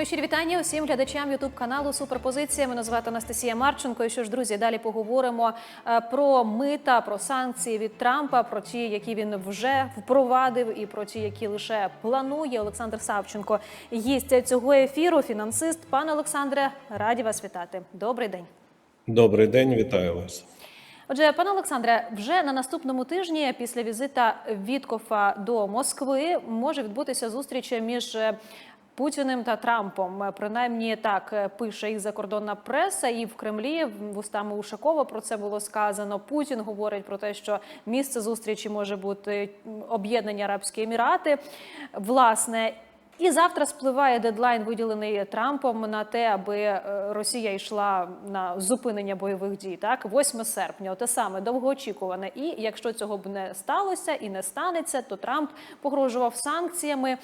Мої щирі вітання усім глядачам Ютуб каналу Суперпозиція. Мене звати Анастасія Марченко. І що ж, друзі, далі поговоримо е, про мита, про санкції від Трампа, про ті, які він вже впровадив, і про ті, які лише планує. Олександр Савченко гість цього ефіру. Фінансист. Пане Олександре, раді вас вітати. Добрий день. Добрий день, вітаю вас. Отже, пане Олександре, вже на наступному тижні після візита Віткофа до Москви може відбутися зустріч між е, Путіним та Трампом. Принаймні так е, пише і закордонна преса, і в Кремлі вустами Ушакова про це було сказано. Путін говорить про те, що місце зустрічі може бути об'єднані Арабські Емірати. Власне. І завтра спливає дедлайн, виділений Трампом на те, аби е, Росія йшла на зупинення бойових дій. Так, 8 серпня, те саме довгоочікуване. І якщо цього б не сталося і не станеться, то Трамп погрожував санкціями.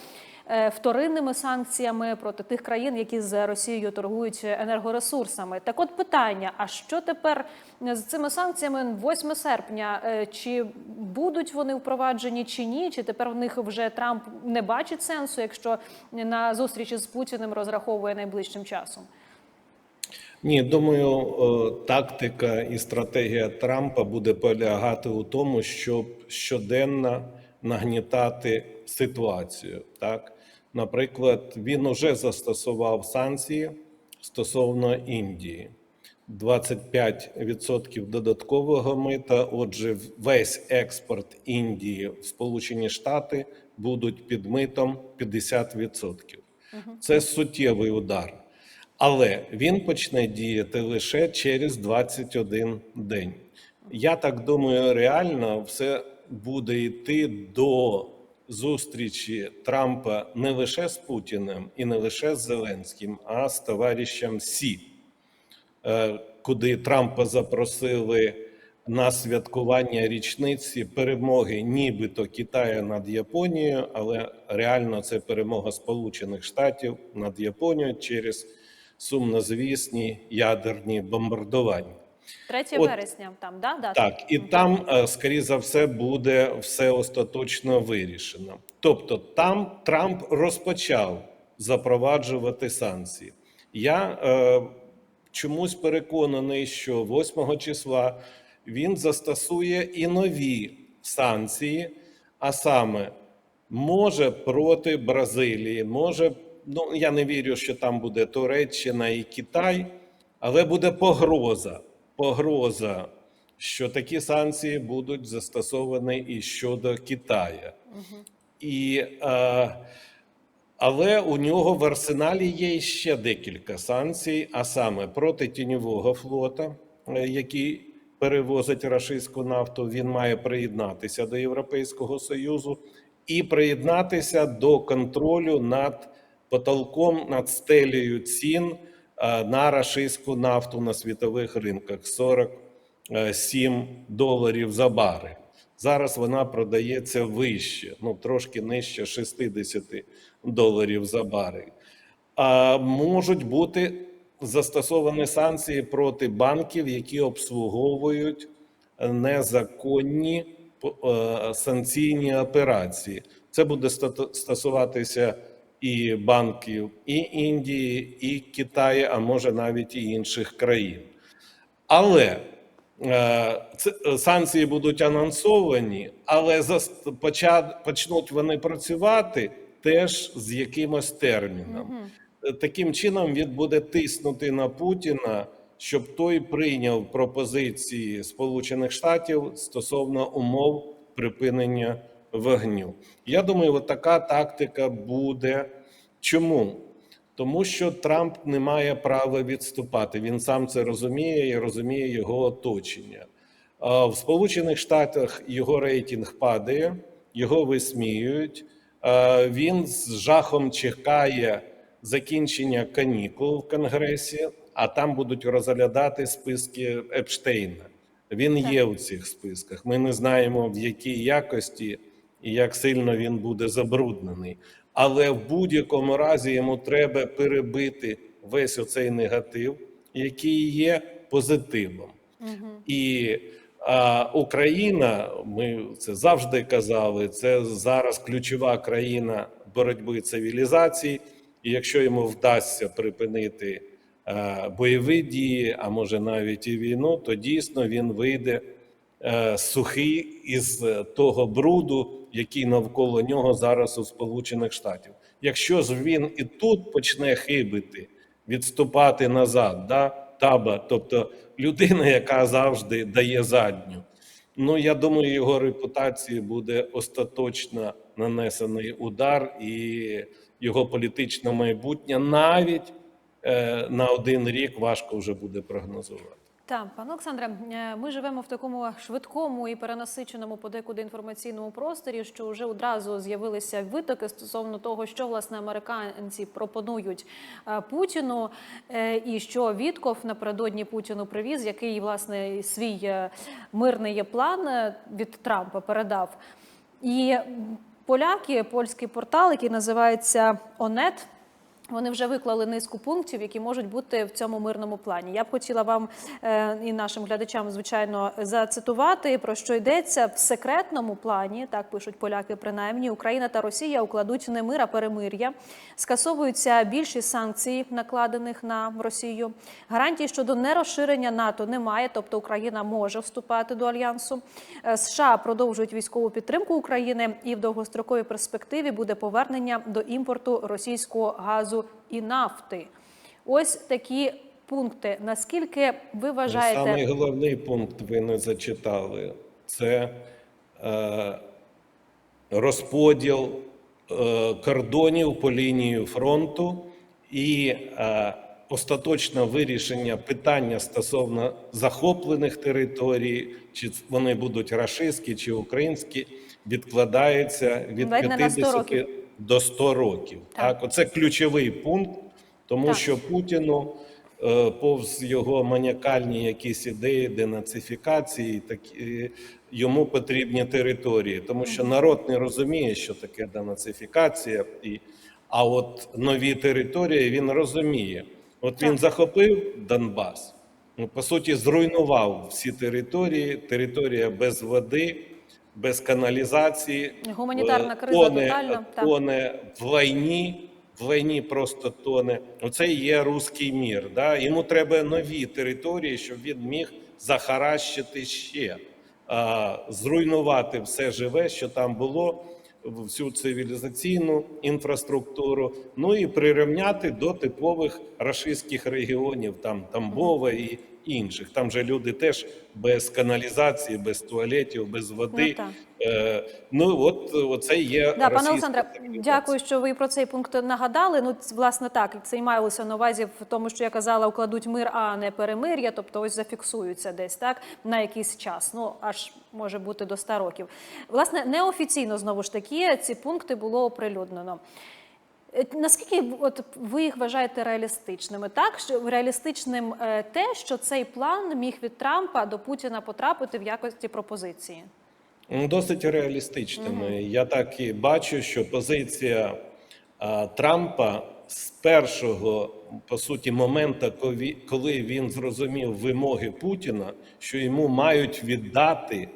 Е, Вторинними санкціями проти тих країн, які з Росією торгують енергоресурсами. Так, от питання: а що тепер з цими санкціями 8 серпня? Е, Чи будуть вони впроваджені чи ні? Чи тепер в них вже Трамп не бачить сенсу, якщо на зустрічі з Путіним розраховує найближчим часом? Ні, думаю, тактика і стратегія Трампа буде полягати у тому, щоб щоденно нагнітати ситуацію. Так, наприклад, він уже застосував санкції стосовно Індії. 25% додаткового мита. Отже, весь експорт Індії в Сполучені Штати будуть під митом 50%. Це суттєвий удар. Але він почне діяти лише через 21 день. Я так думаю, реально все буде йти до зустрічі Трампа не лише з Путіним і не лише з Зеленським, а з товаришем Сі, Е, куди Трампа запросили на святкування річниці перемоги, нібито Китаю над Японією, але реально це перемога Сполучених Штатів над Японією через сумнозвісні ядерні бомбардування. 3 От- вересня там, да? дата? Так, і там, е, скоріше за все, буде все остаточно вирішено. Тобто, там Трамп розпочав запроваджувати санкції. Я е, чомусь переконаний, що 8 числа він застосує і нові санкції, а саме може проти Бразилії, може, ну я не вірю, що там буде Туреччина і Китай, але буде погроза. Погроза, що такі санкції будуть застосовані і щодо Китаю. І, е, але у нього в арсеналі є ще декілька санкцій, а саме проти тіньового флота, е, який перевозить рашистську нафту, він має приєднатися до Європейського Союзу і приєднатися до контролю над потолком, над стелею цін на рашистську нафту на світових ринках 47 доларів за барель. Зараз вона продається вище, ну трошки нижче 60 доларів за барель. А можуть бути застосовані санкції проти банків, які обслуговують незаконні е, санкційні операції. Це буде стосуватися і банків і Індії, і Китаю, а може навіть і інших країн. Але е, санкції будуть анонсовані, але почнуть вони працювати теж з якимось терміном. Е, Таким чином він буде тиснути на Путіна, щоб той прийняв пропозиції Сполучених Штатів стосовно умов припинення вогню. Я думаю, от така тактика буде. Чому? Тому що Трамп не має права відступати. Він сам це розуміє і розуміє його оточення. В Сполучених Штатах його рейтинг падає, його висміюють. Він з жахом чекає закінчення канікул в Конгресі, а там будуть розглядати списки Епштейна. Він є у цих списках. Ми не знаємо в якій якості і як сильно він буде забруднений. Але в будь-якому разі йому треба перебити весь оцей негатив, який є позитивом. І а, Україна, ми це завжди казали, це зараз ключова країна боротьби цивілізацій. І якщо йому вдасться припинити е, бойові дії, а може навіть і війну, то дійсно він вийде сухий із е, того бруду, який навколо нього зараз у Сполучених Штатів. Якщо ж він і тут почне хибити, відступати назад, да, таба, тобто людина, яка завжди дає задню. Ну, я думаю, його репутації буде остаточно нанесений удар, і його політичне майбутнє навіть е, на один рік важко вже буде прогнозувати. Так, пане Олександре, е, ми живемо в такому швидкому і перенасиченому подекуди інформаційному просторі, що вже одразу з'явилися витоки стосовно того, що власне американці пропонують е, Путіну, е, і що Вітков напередодні Путіну привіз, який власне свій мирний план від Трампа передав. І поляки, польський портал, який називається ОНЕТ. Вони вже виклали низку пунктів, які можуть бути в цьому мирному плані. Я б хотіла вам е, і нашим глядачам, звичайно, зацитувати про що йдеться в секретному плані. Так пишуть поляки, принаймні Україна та Росія укладуть не мир, а перемир'я. Скасовуються більшість санкцій, накладених на Росію. Гарантії щодо нерозширення НАТО немає, тобто Україна може вступати до альянсу. Е, США продовжують військову підтримку України, і в довгостроковій перспективі буде повернення до імпорту російського газу і нафти. Ось такі пункти. Наскільки ви вважаєте, Самий головний пункт ви не зачитали це е, розподіл е, кордонів по лінії фронту і е, остаточне вирішення питання стосовно захоплених територій, чи вони будуть рашистські чи українські, відкладається від Ледь не на 100 50 років. До 100 років. Так. Так, оце ключовий пункт, тому Так. що Путіну е, повз його маніакальні якісь ідеї денацифікації, такі йому потрібні території, тому що народ не розуміє, що таке денацифікація, і а от нові території він розуміє. От він Так. захопив Донбас, ну, по суті, зруйнував всі території, територія без води, без каналізації. Гуманітарна е, криза тоне, тотальна, тоне в війні, в війні просто тоне. Оце є руський мір. Да? Йому треба нові території, щоб він міг захаращити ще, а, зруйнувати все живе, що там було, всю цивілізаційну інфраструктуру, ну і прирівняти до типових рашистських регіонів, там Тамбова і інших. Там же люди теж без каналізації, без туалетів, без води. Ну, ну от оце є Да, пане Олександре, дякую, що ви про цей пункт нагадали. Ну, власне, так це і маялося на увазі в тому, що я казала, укладуть мир, а не перемир'я. Тобто, ось зафіксуються десь так на якийсь час. Ну аж може бути до 100 років. Власне, неофіційно знову ж таки ці пункти було оприлюднено. Е, Наскільки от ви їх вважаєте реалістичними? Так що реалістичним е, те, що цей план міг від Трампа до Путіна потрапити в якості пропозиції? Ну, Досить реалістичними. Я так і бачу, що позиція а, Трампа з першого по суті моменту, коли він зрозумів вимоги Путіна, що йому мають віддати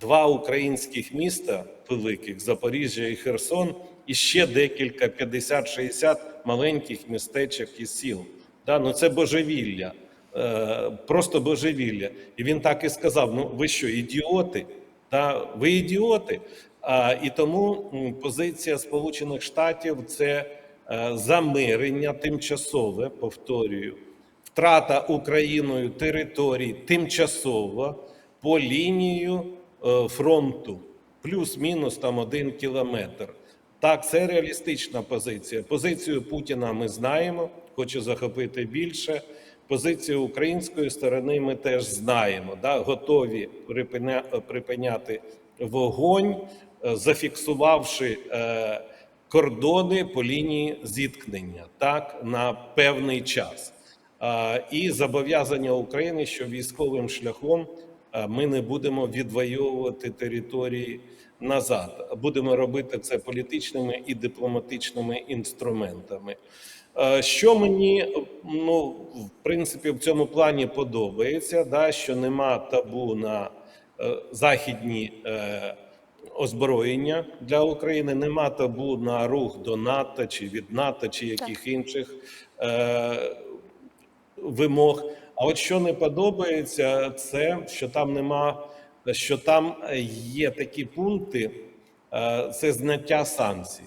два українських міста великих Запоріжжя і Херсон, і ще декілька 50-60 маленьких містечок і сіл. Да, ну це божевілля, е, просто божевілля. І він так і сказав: ну ви що, ідіоти? Та ви ідіоти. І тому позиція Сполучених Штатів це е, замирення тимчасове, повторюю, втрата Україною територій тимчасово по лінію е, фронту, плюс-мінус там один кілометр. Так, це реалістична позиція. Позицію Путіна ми знаємо, хоче захопити більше. Позицію української сторони ми теж знаємо. Да? Готові припиня- припиняти вогонь, е, зафіксувавши е, кордони по лінії зіткнення так на певний час. А, І зобов'язання України, що військовим шляхом ми не будемо відвоювати території назад. Будемо робити це політичними і дипломатичними інструментами. Е, Що мені ну в принципі в цьому плані подобається, да, що нема табу на е, західні е, озброєння для України, нема табу на рух до НАТО чи від НАТО, чи яких інших е, вимог. А от що не подобається, це що там нема, що там є такі пункти, е, це зняття санкцій.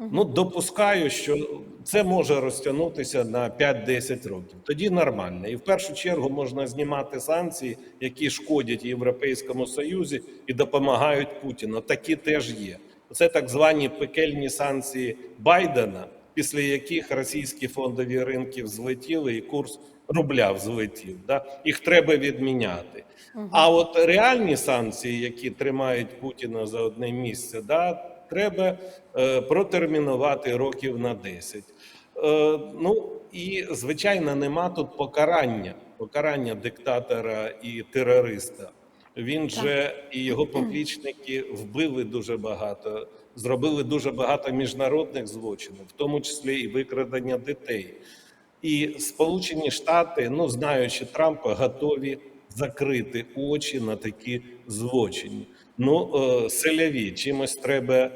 Ну, допускаю, що це може розтягнутися на 5-10 років. Тоді нормально. І в першу чергу можна знімати санкції, які шкодять Європейському Союзі і допомагають Путіну. Такі теж є. Це так звані пекельні санкції Байдена, після яких російські фондові ринки взлетіли і курс рубля взлетів. Да? Їх треба відміняти. А от реальні санкції, які тримають Путіна за одне місце, да, треба е, протермінувати років на 10. Е, ну і звичайно, нема тут покарання, покарання диктатора і терориста. Він же і його поплічники вбили дуже багато, зробили дуже багато міжнародних злочинів, в тому числі і викрадення дітей. І Сполучені Штати, ну знаючи Трампа, готові закрити очі на такі злочини. Ну, е, селяві, чимось треба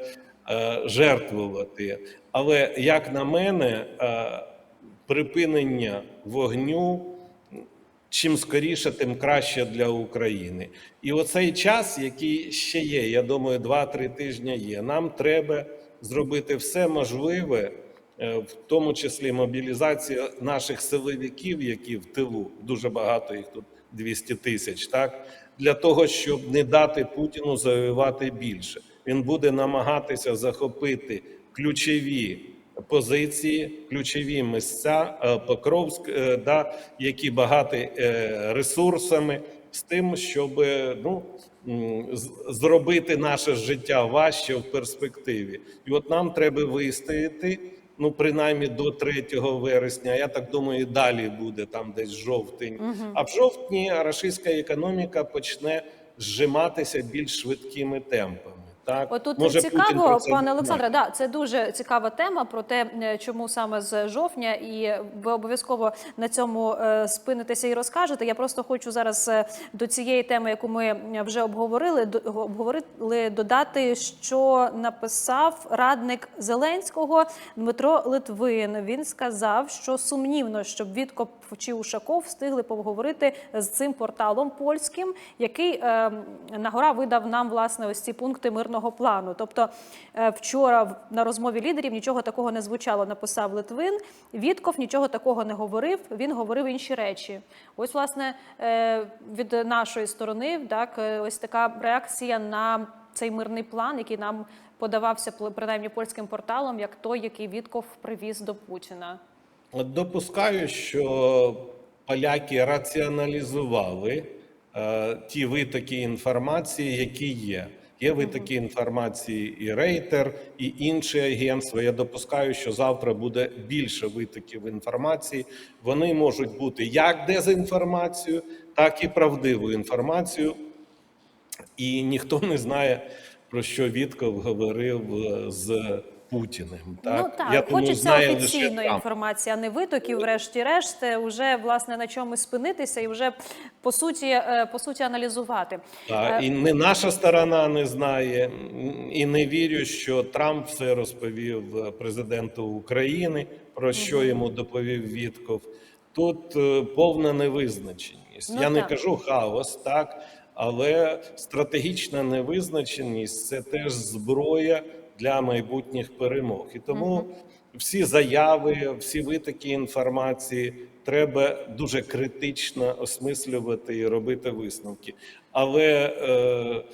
е, жертвувати. Але як на мене, е, припинення вогню чим скоріше, тим краще для України. І оцей час, який ще є, я думаю, 2-3 тижні є. Нам треба зробити все можливе, в тому числі мобілізація наших силовиків, які в тилу дуже багато їх тут 200 тисяч, так для того, щоб не дати Путіну завоювати більше. Він буде намагатися захопити ключові позиції, ключові місця е, Покровськ, е, да, які багаті е, ресурсами, з тим, щоб ну, зробити наше життя важче в перспективі. І от нам треба вистояти. Ну, принаймні до 3 вересня, я так думаю, і далі буде там десь жовтень. А в жовтні російська економіка почне зжиматися більш швидкими темпами. Так Отут Може, цікаво, це пане не Олександре. Да, це дуже цікава тема про те, чому саме з жовтня, і ви обов'язково на цьому е, спинитеся і розкажете. Я просто хочу зараз е, до цієї теми, яку ми вже обговорили, обговорили додати, що написав радник Зеленського Дмитро Литвин. Він сказав, що сумнівно, щоб Віткоп чи Ушаков встигли поговорити з цим порталом польським, який е, на гора видав нам власне ось ці пункти мирного плану. Тобто е, вчора на розмові лідерів нічого такого не звучало. Написав Литвин. Вітков нічого такого не говорив. Він говорив інші речі. Ось, власне, е, від нашої сторони, так, е, ось така реакція на цей мирний план, який нам подавався принаймні польським порталом, як той, який Вітков привіз до Путіна. Допускаю, що поляки раціоналізували е, ті витоки інформації, які є. Є витоки інформації і Рейтер, і інші агентства. Я допускаю, що завтра буде більше витоків інформації. Вони можуть бути як дезінформацією, так і правдивою інформацією. І ніхто не знає, про що Вітков говорив е, з Путіним. Так? Ну так, Я хочеться знає лише офіційної інформації, а не витоків, врешті-решт, вже власне на чомусь спинитися і вже по суті, е, по суті аналізувати. Так, і не наша сторона не знає, і не вірю, що Трамп все розповів е, президенту України, про що йому доповів Вітков. Тут е, повна невизначеність. Ну, Я не кажу хаос, так, але стратегічна невизначеність це теж зброя для майбутніх перемог. І тому всі заяви, всі витоки інформації треба дуже критично осмислювати і робити висновки. Але е,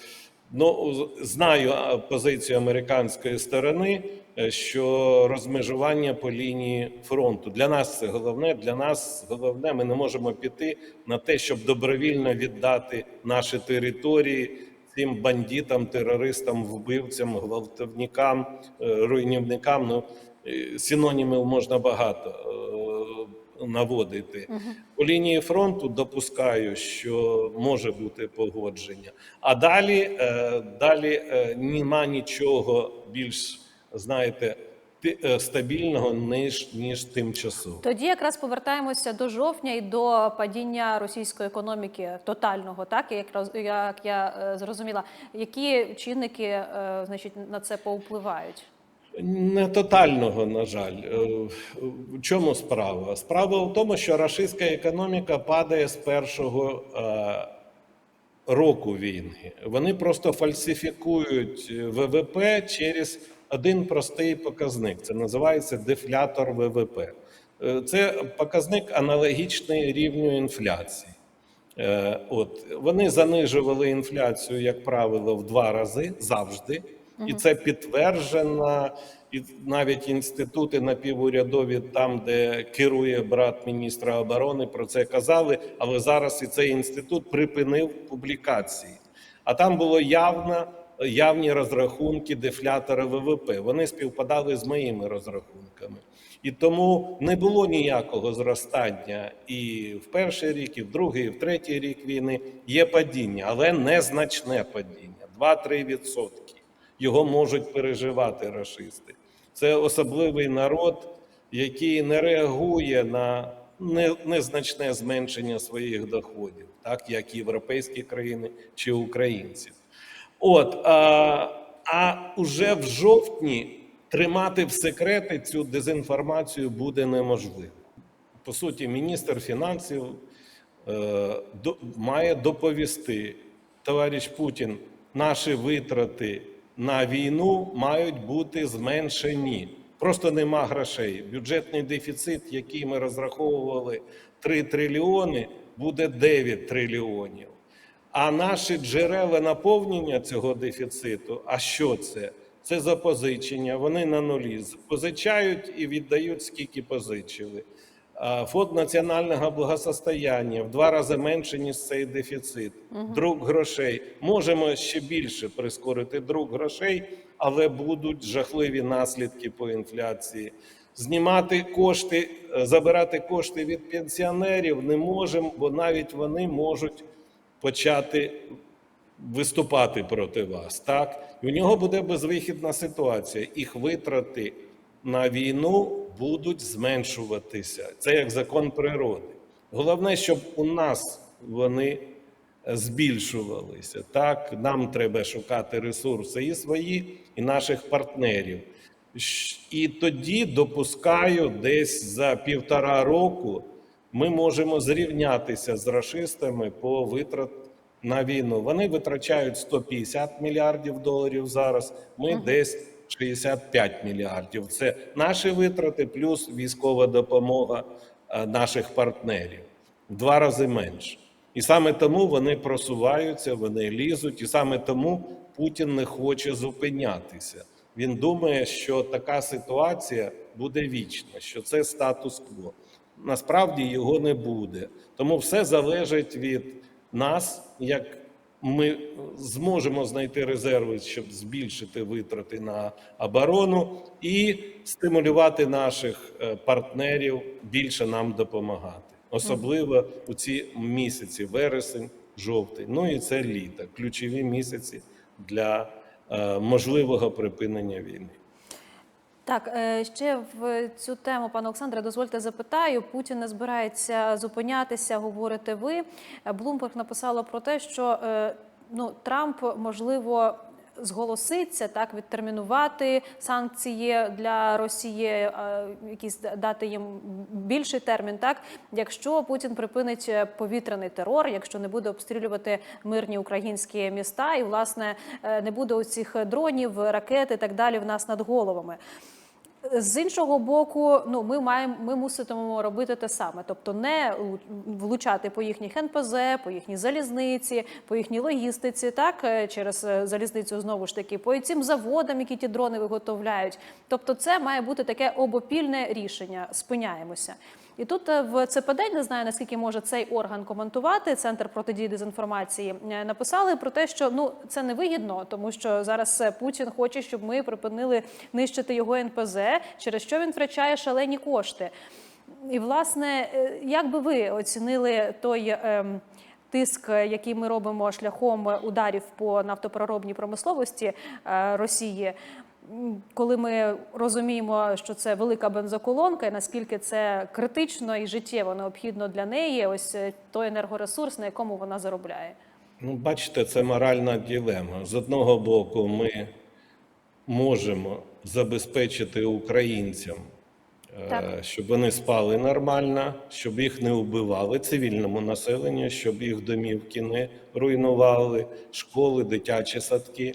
ну, знаю позицію американської сторони, е, що розмежування по лінії фронту для нас це головне. Для нас головне, ми не можемо піти на те, щоб добровільно віддати наші території цим бандитам, терористам, вбивцям, гвалтівникам, е, руйнівникам. Ну е, синонімів можна багато наводити. наводити. По лінії фронту допускаю, що може бути погодження. А далі, е, далі е, нема нічого більш, знаєте, е, стабільного ніж ніж тимчасово. Тоді якраз повертаємося до жовтня і до падіння російської економіки тотального, так як як я е, зрозуміла, які чинники е, значить на це повпливають? Не тотального, на жаль. Е, В чому справа? Справа в тому, що рашистська економіка падає з першого е, року війни. Вони просто фальсифікують е, ВВП через один простий показник. Це називається дефлятор ВВП. Е, Це показник аналогічний рівню інфляції. Е, От вони занижували інфляцію, як правило, в два рази завжди, і це підтверджено. І навіть інститути напівурядові, там, де керує брат міністра оборони, про це казали. Але зараз і цей інститут припинив публікації. А там було явно явні розрахунки дефлятора ВВП. Вони співпадали з моїми розрахунками. І тому не було ніякого зростання і в перший рік, і в другий, і в третій рік війни є падіння, але незначне падіння 2-3 відсотки. Його можуть переживати рашисти. Це особливий народ, який не реагує на незначне зменшення своїх доходів, так як європейські країни чи українці. От а, а уже в жовтні тримати в секреті цю дезінформацію буде неможливо. По суті, міністр фінансів е, до, має доповісти, товариш Путін, наші витрати на війну мають бути зменшені. Просто нема грошей. Бюджетний дефіцит, який ми розраховували 3 трильйони, буде 9 трильйонів. А наші джерела наповнення цього дефіциту, а що це? Це запозичення, вони на нулі. Позичають і віддають, скільки позичили. Фонд національного благосостояння в два рази менше, ніж цей дефіцит. Друк грошей. Можемо ще більше прискорити друк грошей, але будуть жахливі наслідки по інфляції. Знімати кошти, е, забирати кошти від пенсіонерів не можемо, бо навіть вони можуть почати виступати проти вас. Так? І у нього буде безвихідна ситуація. Їх витрати на війну будуть зменшуватися. Це як закон природи. Головне, щоб у нас вони е, збільшувалися. Так, нам треба шукати ресурси і свої, і наших партнерів. І тоді допускаю, десь за півтора року ми можемо зрівнятися з рашистами по витрат на війну. Вони витрачають 150 мільярдів доларів зараз. Ми десь 65 мільярдів. Це наші витрати плюс військова допомога е, наших партнерів в два рази менше. І саме тому вони просуваються, вони лізуть, і саме тому Путін не хоче зупинятися. Він думає, що така ситуація буде вічна, що це статус-кво. Насправді його не буде. Тому все залежить від нас, як ми зможемо знайти резерви, щоб збільшити витрати на оборону і стимулювати наших е, партнерів більше нам допомагати, особливо у ці місяці вересень, жовтень. Ну і це літо, ключові місяці для е, можливого припинення війни. Так, е, ще в цю тему, пане Олександре, дозвольте запитаю. Путін не збирається зупинятися, говорите ви. Блумберг написала про те, що е, ну, Трамп можливо. Зголоситься так відтермінувати санкції для Росії, е, якісь дати їм більший термін, так якщо Путін припинить повітряний терор, якщо не буде обстрілювати мирні українські міста, і власне е, не буде оцих дронів, ракет і так далі в нас над головами. З іншого боку, ну ми маємо, ми муситимемо робити те саме, тобто не влучати по їхніх НПЗ, по їхній залізниці, по їхній логістиці, так е, через е, залізницю знову ж таки, по цим заводам, які ті дрони виготовляють. Тобто, це має бути таке обопільне рішення. Спиняємося. І тут е, в ЦПД, не знаю наскільки може цей орган коментувати. Центр протидії дезінформації е, написали про те, що ну це вигідно, тому що зараз е, Путін хоче, щоб ми припинили нищити його НПЗ, через що він втрачає шалені кошти. І власне, як би ви оцінили той. ем, Тиск, е, який ми робимо шляхом ударів по нафтопроробній промисловості е, Росії, коли ми розуміємо, що це велика бензоколонка, і наскільки це критично і життєво необхідно для неї, ось е, той енергоресурс, на якому вона заробляє. Ну, бачите, це моральна ділема. З одного боку, ми можемо забезпечити українцям, е, Так. щоб вони спали нормально, щоб їх не вбивали цивільному населенню, щоб їх домівки не руйнували, школи, дитячі садки.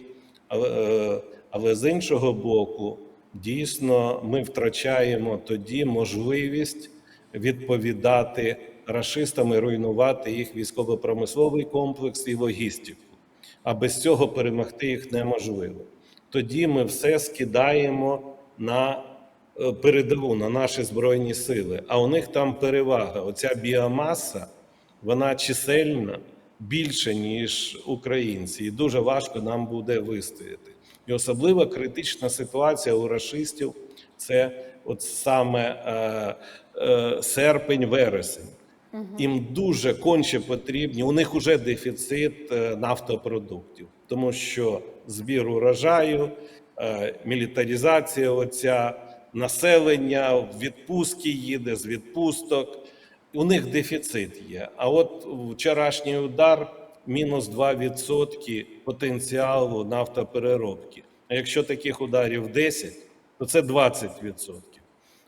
Але, з іншого боку, дійсно, ми втрачаємо тоді можливість відповідати рашистам і руйнувати їх військово-промисловий комплекс і логістику. А без цього перемогти їх неможливо. Тоді ми все скидаємо на е, передову, на наші збройні сили. А у них там перевага. Оця біомаса, вона чисельна більше, ніж українці, і дуже важко нам буде вистояти. І особливо критична ситуація у рашистів це от саме е, е, серпень-вересень. Їм дуже конче потрібні. У них вже дефіцит е, нафтопродуктів, тому що збір урожаю, е, мілітаризація, оця населення в відпустки їде з відпусток. У них дефіцит є. А от вчорашній удар мінус 2% потенціалу нафтопереробки. А якщо таких ударів 10, то це 20%.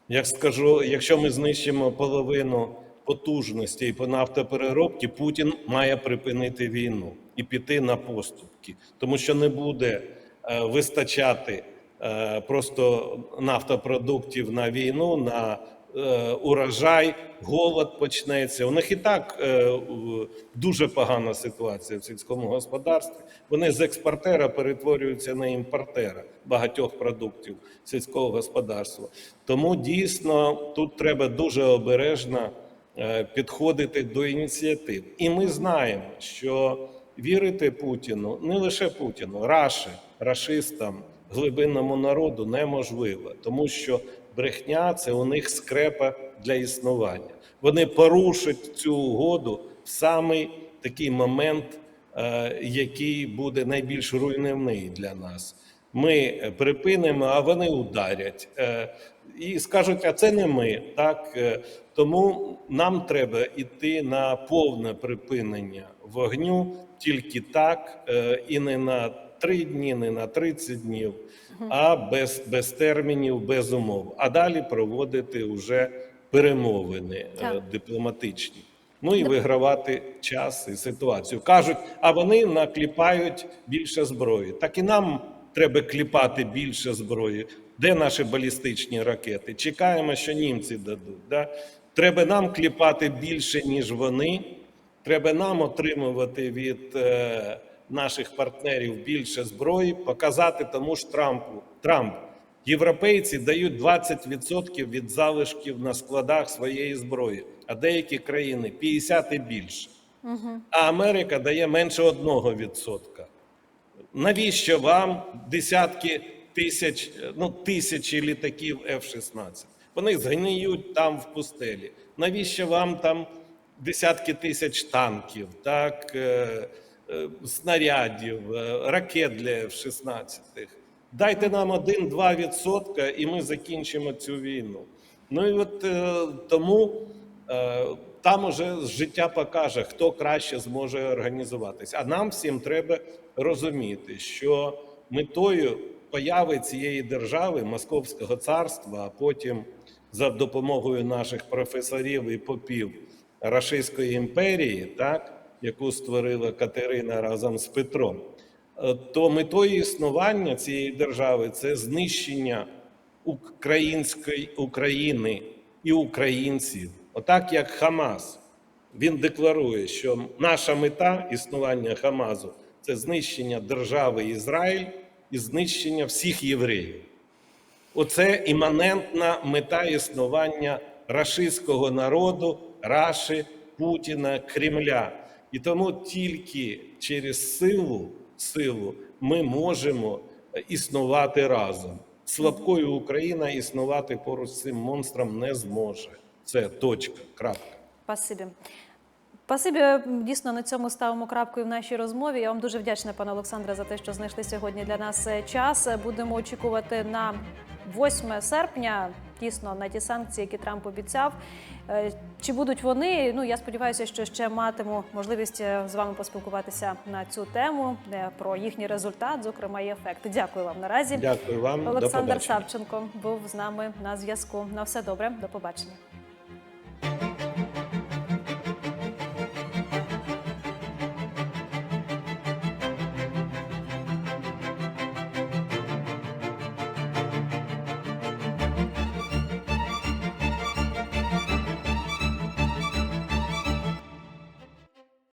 Як скажу, якщо ми знищимо половину потужностей по нафтопереробці, Путін має припинити війну і піти на поступки, тому що не буде е, вистачати е, просто нафтопродуктів на війну, на урожай, голод почнеться. У них і так е, дуже погана ситуація в сільському господарстві. Вони з експортера перетворюються на імпортера багатьох продуктів сільського господарства. Тому дійсно тут треба дуже обережно е, підходити до ініціатив. І ми знаємо, що вірити Путіну не лише Путіну, Раші, рашистам, глибинному народу неможливо, тому що брехня це у них скрепа для існування. Вони порушать цю угоду в самий такий момент, е, який буде найбільш руйнівний для нас. Ми е, припинимо, а вони ударять. Е, І скажуть, а це не ми. Так? Тому нам треба йти на повне припинення вогню тільки так, і не на три дні, не на 30 днів, а без, без термінів, без умов. А далі проводити вже перемовини е, Так. дипломатичні. Ну і вигравати час і ситуацію. Кажуть, а вони накліпають більше зброї. Так і нам треба кліпати більше зброї. Де наші балістичні ракети? Чекаємо, що німці дадуть. Да? Треба нам кліпати більше, ніж вони. Треба нам отримувати від е, наших партнерів більше зброї, показати тому ж Трампу. Трамп, європейці дають 20% від залишків на складах своєї зброї, а деякі країни 50 і більше. А Америка дає менше 1%. Навіщо вам десятки тисяч, ну тисячі літаків F-16? Вони згниють там в пустелі. Навіщо вам там десятки тисяч танків, так, е, снарядів, е, ракет для F-16? Дайте нам 1-2% і ми закінчимо цю війну. Ну і от е, тому е, там уже життя покаже, хто краще зможе організуватися. А нам всім треба розуміти, що метою появи цієї держави, Московського царства, а потім за допомогою наших професорів і попів Рашистської імперії, так, яку створила Катерина разом з Петром, е, то метою існування цієї держави це знищення української України і українців, отак як Хамас. Він декларує, що наша мета існування Хамазу це знищення держави Ізраїль і знищення всіх євреїв. Оце іманентна мета існування рашистського народу, Раші, Путіна, Кремля. І тому тільки через силу, силу ми можемо існувати разом. Слабкою Україна існувати поруч з цим монстром не зможе. Це точка. Крапка. Спасибі. Спасибі, дійсно на цьому ставимо крапку і в нашій розмові. Я вам дуже вдячна, пане Олександре, за те, що знайшли сьогодні для нас е, час. Будемо очікувати на 8 серпня. Дійсно, на ті санкції, які Трамп обіцяв. Е, Чи будуть вони? Ну я сподіваюся, що ще матиму можливість е, з вами поспілкуватися на цю тему про їхній результат, зокрема і ефект. Дякую вам наразі. Дякую вам. Олександр. Савченко був з нами на зв'язку. На все добре, до побачення.